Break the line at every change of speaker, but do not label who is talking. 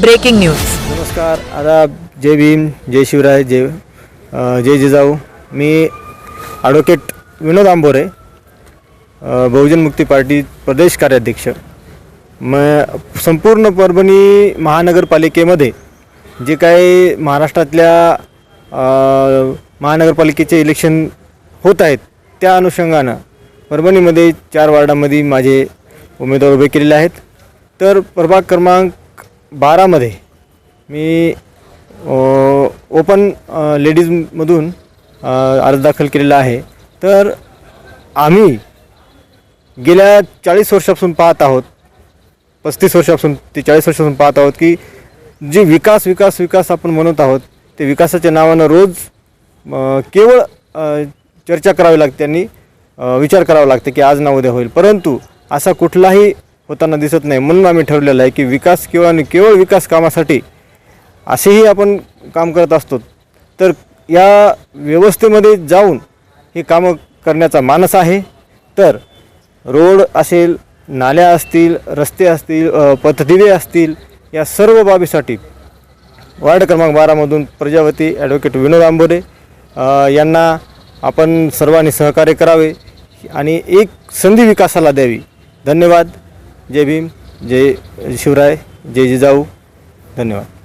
Breaking news.
नमस्कार आता जय भीम जय शिवराय जय अ, जय जिजाऊ. मी ॲडव्होकेट विनोद आंबोरे अ, बहुजन मुक्ती पार्टी प्रदेश कार्याध्यक्ष. म संपूर्ण परभणी महानगरपालिकेमध्ये जे काही महाराष्ट्रातल्या अ, महानगरपालिकेचे इलेक्शन होत आहेत त्या अनुषंगानं परभणीमध्ये चार वार्डामध्ये माझे उमेदवार उभे केलेले आहेत. तर प्रभाग क्रमांक बारामध्ये मी ओपन लेडीजमधून अर्ज दाखल केलेला आहे. तर आम्ही गेल्या चाळीस वर्षापासून पाहत आहोत पस्तीस वर्षापासून ते चाळीस वर्षापासून पाहत आहोत की जे विकास विकास विकास आपण म्हणत आहोत ते विकासाच्या नावानं रोज केवळ चर्चा करावी लागते आणि विचार करावा लागते की आज ना उद्या होईल. परंतु असा कुठलाही होताना दिसत नाही. म्हणून आम्ही ठरवलेलं आहे की विकास किंवा आणि केवळ विकास कामासाठी असेही आपण काम करत असतो. तर या व्यवस्थेमध्ये जाऊन हे कामं करण्याचा मानस आहे. तर रोड असेल नाल्या असतील रस्ते असतील पथदिवे असतील या सर्व बाबीसाठी वार्ड क्रमांक बारामधून प्रजावती ॲडव्होकेट विनोद आंबोरे यांना आपण सर्वांनी सहकार्य करावे आणि एक संधी विकासाला द्यावी. धन्यवाद. जय भीम जय शिवराय जय जिजाऊ. धन्यवाद.